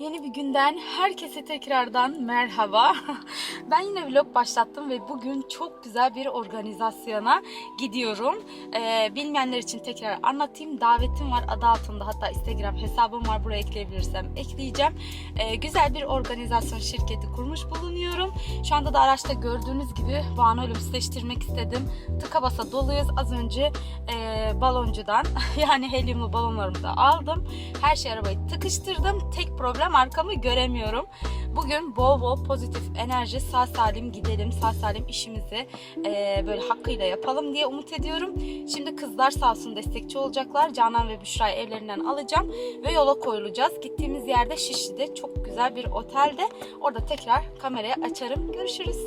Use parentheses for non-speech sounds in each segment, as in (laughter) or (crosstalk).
Yeni bir günden herkese tekrardan merhaba. (laughs) Ben yine vlog başlattım ve bugün çok güzel bir organizasyona gidiyorum. Ee, bilmeyenler için tekrar anlatayım. Davetim var adı altında hatta Instagram hesabım var buraya ekleyebilirsem ekleyeceğim. Ee, güzel bir organizasyon şirketi kurmuş bulunuyorum. Şu anda da araçta gördüğünüz gibi Van'ı ölümsüzleştirmek istedim. Tıka basa doluyuz. Az önce e, baloncudan (laughs) yani helyumlu balonlarımı da aldım. Her şey arabayı tıkıştırdım. Tek problem arkamı göremiyorum. Bugün bol bol pozitif enerji sağ salim gidelim. Sağ salim işimizi e, böyle hakkıyla yapalım diye umut ediyorum. Şimdi kızlar sağ olsun destekçi olacaklar. Canan ve Büşra'yı evlerinden alacağım ve yola koyulacağız. Gittiğimiz yerde Şişli'de çok güzel bir otelde. Orada tekrar kamerayı açarım. Görüşürüz.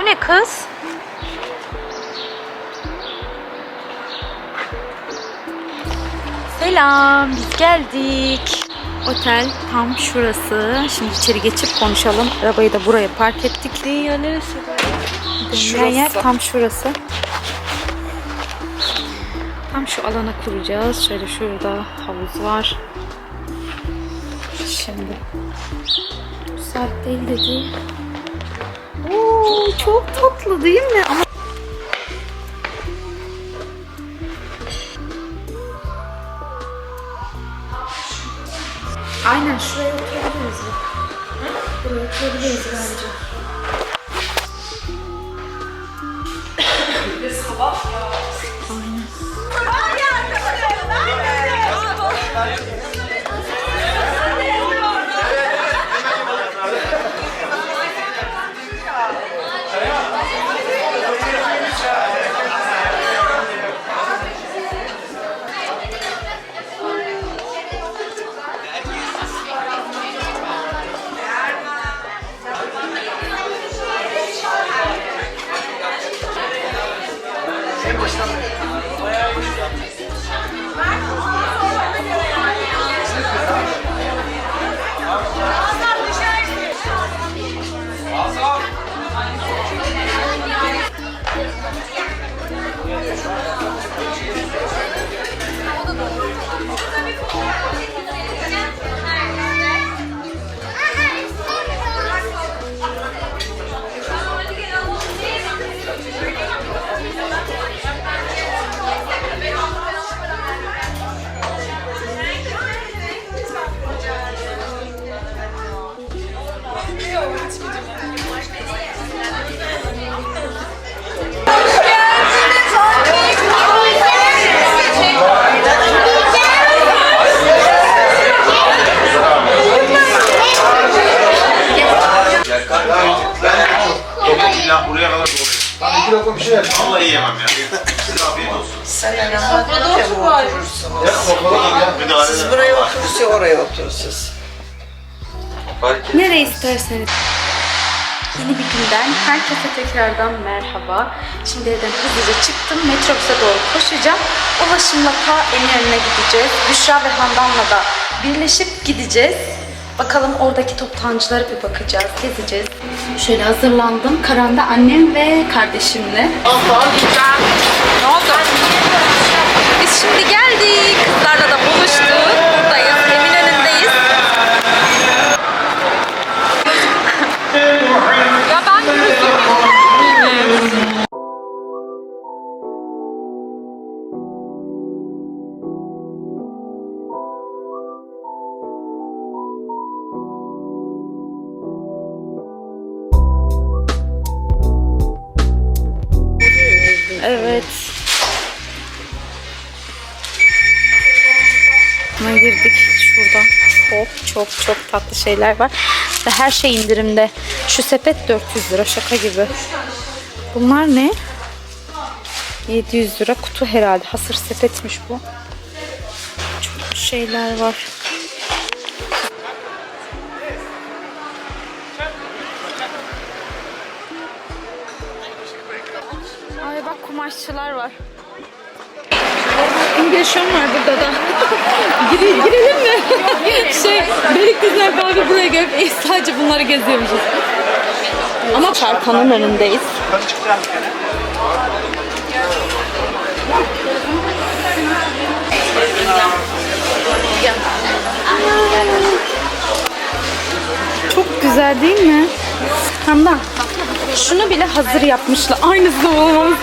Bu ne kız? Selam, biz geldik. Otel tam şurası. Şimdi içeri geçip konuşalım. Arabayı da buraya park ettik. Ya neresi? Dönülen yer tam şurası. Tam şu alana kuracağız. Şöyle şurada havuz var. Şimdi. Bu saat değil dedi. Oo, çok tatlı değil mi? Ama Aynen şuraya oturabiliriz. Buraya oturabiliriz bence. Ben yap. Vallahi yiyemem ya. Afiyet olsun. Sen yanıma oturursunuz. Ya sofradan ya. Müdahale Siz ederim. buraya oturursa oraya oturursunuz. Nereye isterseniz. Yeni bir günden herkese tekrardan merhaba. Şimdi evden hızlıca çıktım. Metrobüse doğru koşacağım. Ulaşımla ta Eminönü'ne gideceğiz. Büşra ve Handan'la da birleşip gideceğiz. Bakalım oradaki toptancılara bir bakacağız, gezeceğiz. Şöyle hazırlandım. Karan'da annem ve kardeşimle. Ne oldu? Biz şimdi geldik. Kızlarla da buluştuk. Buradayız. Çok çok çok tatlı şeyler var. Ve her şey indirimde. Şu sepet 400 lira şaka gibi. Bunlar ne? 700 lira kutu herhalde. Hasır sepetmiş bu. Çok şeyler var. Ay bak kumaşçılar var yaşam var burada da. (laughs) Gire, girelim mi? (laughs) şey, Beylikdüzü'ne beraber buraya gelip eh, sadece bunları geziyormuşuz. Ama Tarkan'ın önündeyiz. Çok güzel değil mi? Hamda, şunu bile hazır yapmışlar. Aynısı olmamız.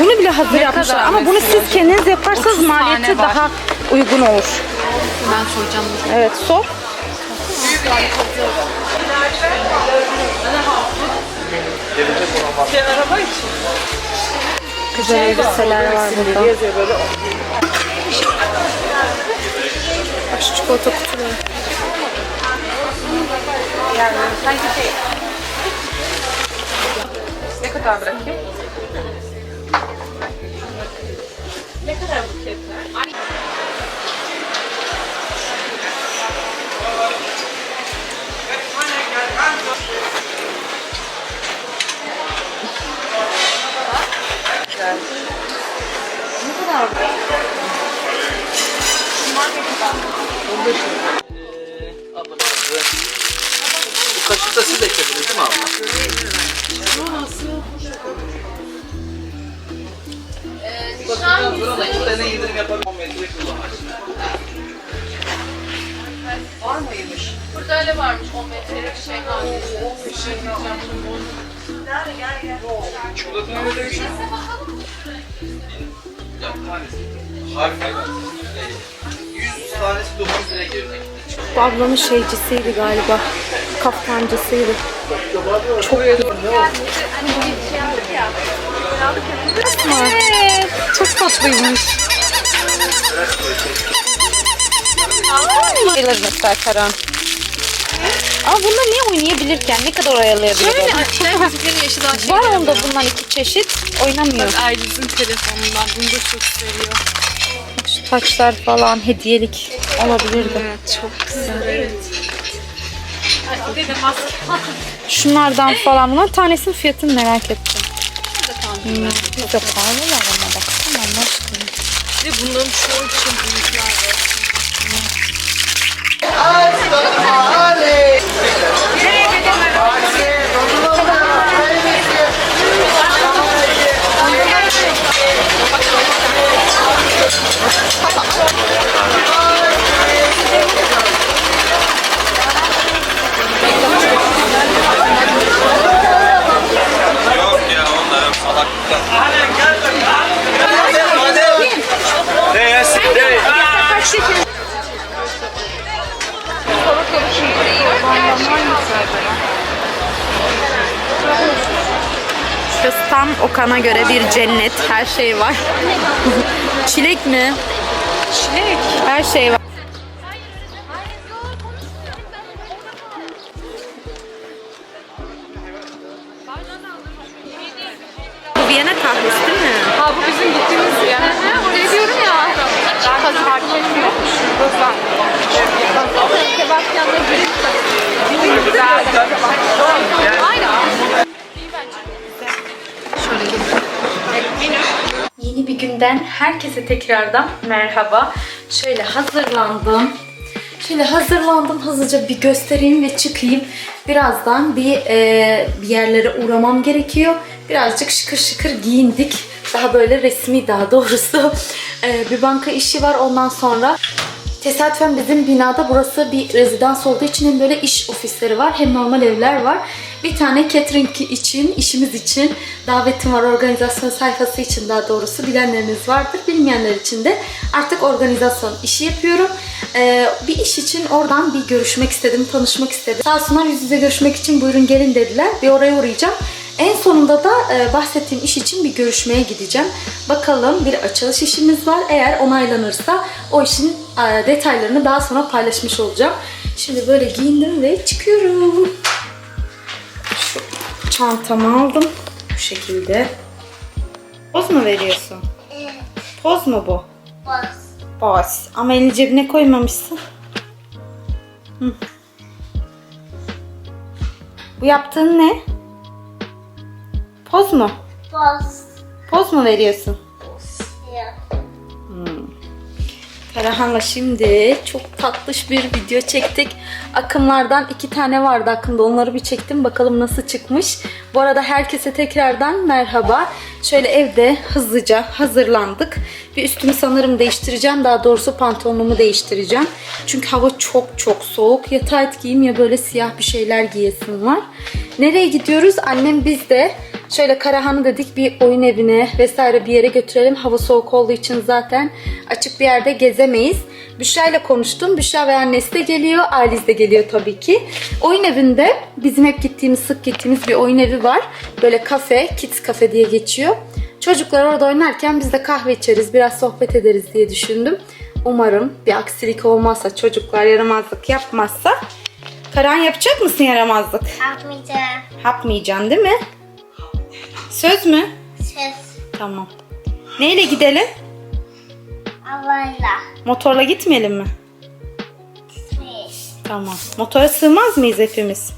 Bunu bile hazır yapmışlar. Ama bunu siz kendiniz yaparsanız maliyeti daha uygun olur. Ben soracağım. Evet sor. Güzel elbiseler var burada. Bak şu çikolata kutuları. Ne kadar bırakayım? Bu kaşıkta siz de eklediniz değil mi abla? Bakın da iki tane indirim yapalım. 10 metre kullanırsın. Burada öyle varmış 10 metrelik şey Çikolatanın öyle bir şey. Ya bir tanesi. Harika. 100 tanesi 9 liraya gelecek. Bu ablamın şeycisiydi galiba. Kaftancısıydı. Çok güzel. Evet. Çok tatlıymış. Bayılır mesela Karan. Ama bunda ne oynayabilirken ne kadar oyalayabilir? Şöyle açlar müziklerin yaşı daha şey. Var onda bundan iki çeşit. Oynamıyor. Ailesinin telefonundan bunu da çok seviyor. Şu taçlar falan hediyelik olabilirdi. Evet çok güzel. Evet. Şunlardan falan bunlar tanesinin fiyatını merak ettim. Hmm, de pahalılar ama Allah aşkına. Ve bunların çoğu için büyükler var. Yok Şurası tam Okan'a göre bir cennet. Her şey var. (laughs) Çilek mi? Çilek. Her şey var. Bu Viyana kahvesi değil mi? Ha bu bizim gittiğimiz yer. Oraya diyorum ya. Pazar yok. Şurada Sebastian'la Güzel. Günden herkese tekrardan merhaba. Şöyle hazırlandım. Şöyle hazırlandım hızlıca bir göstereyim ve çıkayım. Birazdan bir, e, bir yerlere uğramam gerekiyor. Birazcık şıkır şıkır giyindik. Daha böyle resmi daha doğrusu. (laughs) E, bir banka işi var ondan sonra. Tesadüfen bizim binada burası bir rezidans olduğu için hem böyle iş ofisleri var hem normal evler var. Bir tane catering için, işimiz için davetim var organizasyon sayfası için daha doğrusu bilenleriniz vardır. Bilmeyenler için de artık organizasyon işi yapıyorum. Ee, bir iş için oradan bir görüşmek istedim, tanışmak istedim. Sağ olsunlar yüz yüze görüşmek için buyurun gelin dediler. Bir oraya uğrayacağım. En sonunda da e, bahsettiğim iş için bir görüşmeye gideceğim. Bakalım bir açılış işimiz var. Eğer onaylanırsa o işin e, detaylarını daha sonra paylaşmış olacağım. Şimdi böyle giyindim ve çıkıyorum. Şu çantamı aldım. Bu şekilde. Poz mu veriyorsun? Poz mu bu? Poz. Ama elini cebine koymamışsın. Hı. Bu yaptığın ne? Poz mu? Boss. Poz mu veriyorsun? Yeah. Karahan'la şimdi çok tatlış bir video çektik. Akımlardan iki tane vardı akımda. Onları bir çektim. Bakalım nasıl çıkmış. Bu arada herkese tekrardan merhaba. Şöyle evde hızlıca hazırlandık. Bir üstümü sanırım değiştireceğim. Daha doğrusu pantolonumu değiştireceğim. Çünkü hava çok çok soğuk. Ya tayt giyeyim ya böyle siyah bir şeyler giyesim var. Nereye gidiyoruz? Annem biz de şöyle Karahan'ı dedik bir oyun evine vesaire bir yere götürelim. Hava soğuk olduğu için zaten açık bir yerde gezemeyiz. Büşra ile konuştum. Büşra ve annesi de geliyor. Aliz de geliyor tabii ki. Oyun evinde bizim hep gittiğimiz, sık gittiğimiz bir oyun evi var. Böyle kafe, kids kafe diye geçiyor. Çocuklar orada oynarken biz de kahve içeriz, biraz sohbet ederiz diye düşündüm. Umarım bir aksilik olmazsa, çocuklar yaramazlık yapmazsa. Karan yapacak mısın yaramazlık? Yapmayacağım. Yapmayacaksın değil mi? Söz mü? Söz. Tamam. Neyle gidelim? Havayla. Motorla gitmeyelim mi? Söz. Tamam. Motora sığmaz mıyız hepimiz? (laughs)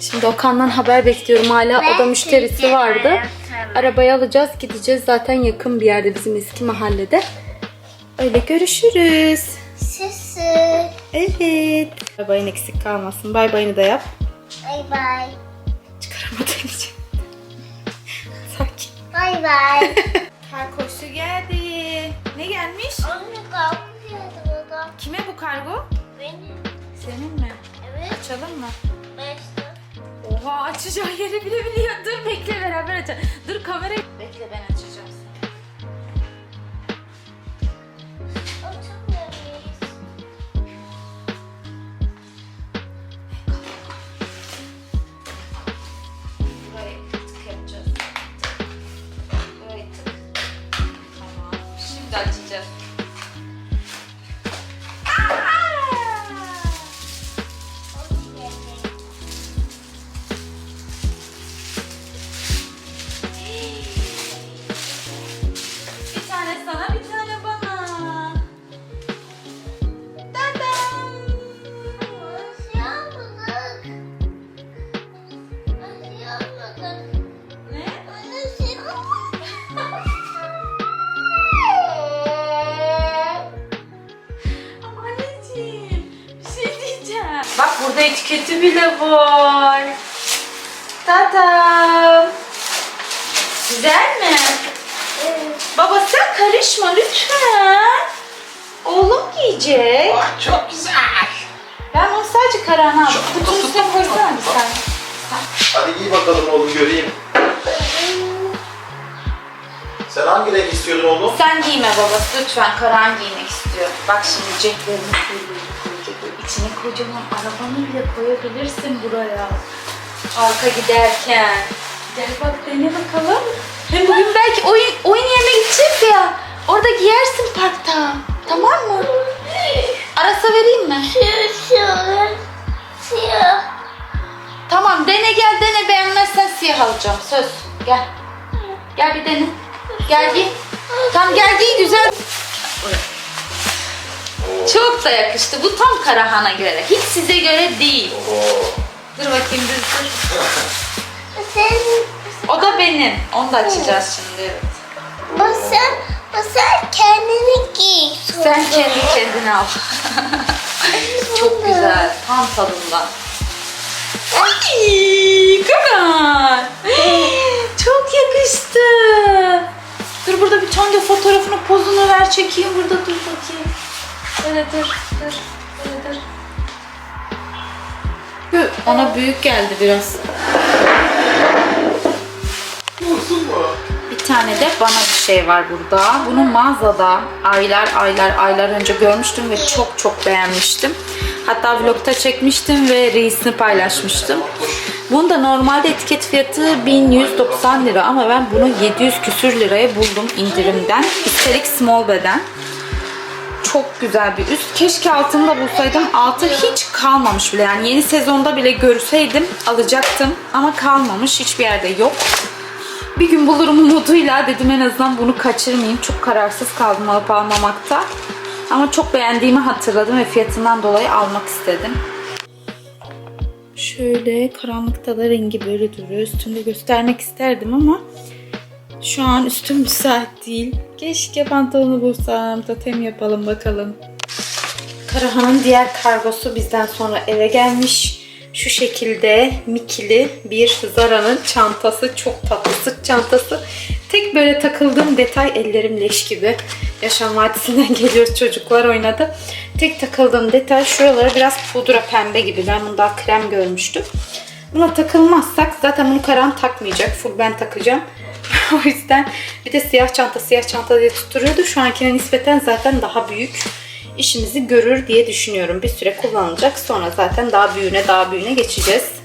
Şimdi Okan'dan haber bekliyorum hala. O da Ben müşterisi süreceğim vardı. Arabayı alacağız, gideceğiz. Zaten yakın bir yerde bizim eski mahallede. Öyle görüşürüz. Söz. Evet. Bay bayın eksik kalmasın. Bay bayını da yap. Bay bay. Çıkaramadığım için. (laughs) Sakin. Bay bay. (laughs) Kargosu geldi. Ne gelmiş? Onu kalkıyordu burada. Kime bu kargo? Benim. Senin mi? Evet. Açalım mı? Beşte. Oha açacağı yeri bile biliyor. Dur bekle beraber açalım. Dur kamerayı. Bekle ben açacağım burada etiketi bile var. Tatam. Güzel mi? Baba sen karışma lütfen. Oğlum giyecek. çok güzel. Ben onu sadece Karan'a aldım. Kutunun üstüne koysana bir tane. Hadi giy bakalım oğlum göreyim. Sen hangi renk istiyordun oğlum? Sen giyme babası lütfen. Karan giymek istiyor. Bak şimdi koyacak. İçine kocaman arabanı bile koyabilirsin buraya. Parka giderken. Gel bak dene bakalım. Hem bugün belki oyun, oyun yerine gideceğiz ya. Orada giyersin parkta. Tamam mı? Arasa vereyim mi? Siyah. Tamam dene gel dene beğenmezsen siyah alacağım. Söz. Gel. Gel bir dene. Gel giy. Tamam gel giy güzel. Çok da yakıştı. Bu tam Karahan'a göre. Hiç size göre değil. Dur bakayım dur dur. Sen, O da benim. Onu da açacağız şimdi. Evet. o sen, o sen kendini giy. Sen kendi kendine al. (laughs) Çok güzel. Tam tadından. Ay, Karan. Çok yakıştı. Dur burada bir tane fotoğrafını pozunu ver çekeyim burada dur bakayım. Böyle dur dur. Böyle dur. Hı, Ona büyük geldi biraz. Bir tane de bana bir şey var burada. Bunu mağazada aylar aylar aylar önce görmüştüm ve çok çok beğenmiştim. Hatta vlogta çekmiştim ve reisini paylaşmıştım. Bunun da normalde etiket fiyatı 1190 lira ama ben bunu 700 küsür liraya buldum indirimden. Üstelik small beden. Çok güzel bir üst. Keşke altını da bulsaydım. Altı hiç kalmamış bile. Yani yeni sezonda bile görseydim alacaktım. Ama kalmamış. Hiçbir yerde yok. Bir gün bulurum umuduyla dedim en azından bunu kaçırmayayım. Çok kararsız kaldım alıp almamakta. Ama çok beğendiğimi hatırladım ve fiyatından dolayı almak istedim. Şöyle karanlıkta da rengi böyle duruyor. Üstünde göstermek isterdim ama şu an üstüm müsait değil. Keşke pantolonu bulsam. Totem yapalım bakalım. Karahan'ın diğer kargosu bizden sonra eve gelmiş. Şu şekilde mikili bir Zara'nın çantası. Çok tatlı sırt çantası. Tek böyle takıldığım detay ellerim leş gibi. Yaşam vadisinden (laughs) geliyoruz çocuklar oynadı. Tek takıldığım detay şuralara biraz pudra pembe gibi. Ben bunu daha krem görmüştüm. Buna takılmazsak zaten bunu Karan takmayacak. Full ben takacağım. (laughs) o yüzden bir de siyah çanta siyah çanta diye tutturuyordu. Şu ankine nispeten zaten daha büyük işimizi görür diye düşünüyorum. Bir süre kullanılacak. Sonra zaten daha büyüğüne daha büyüğüne geçeceğiz.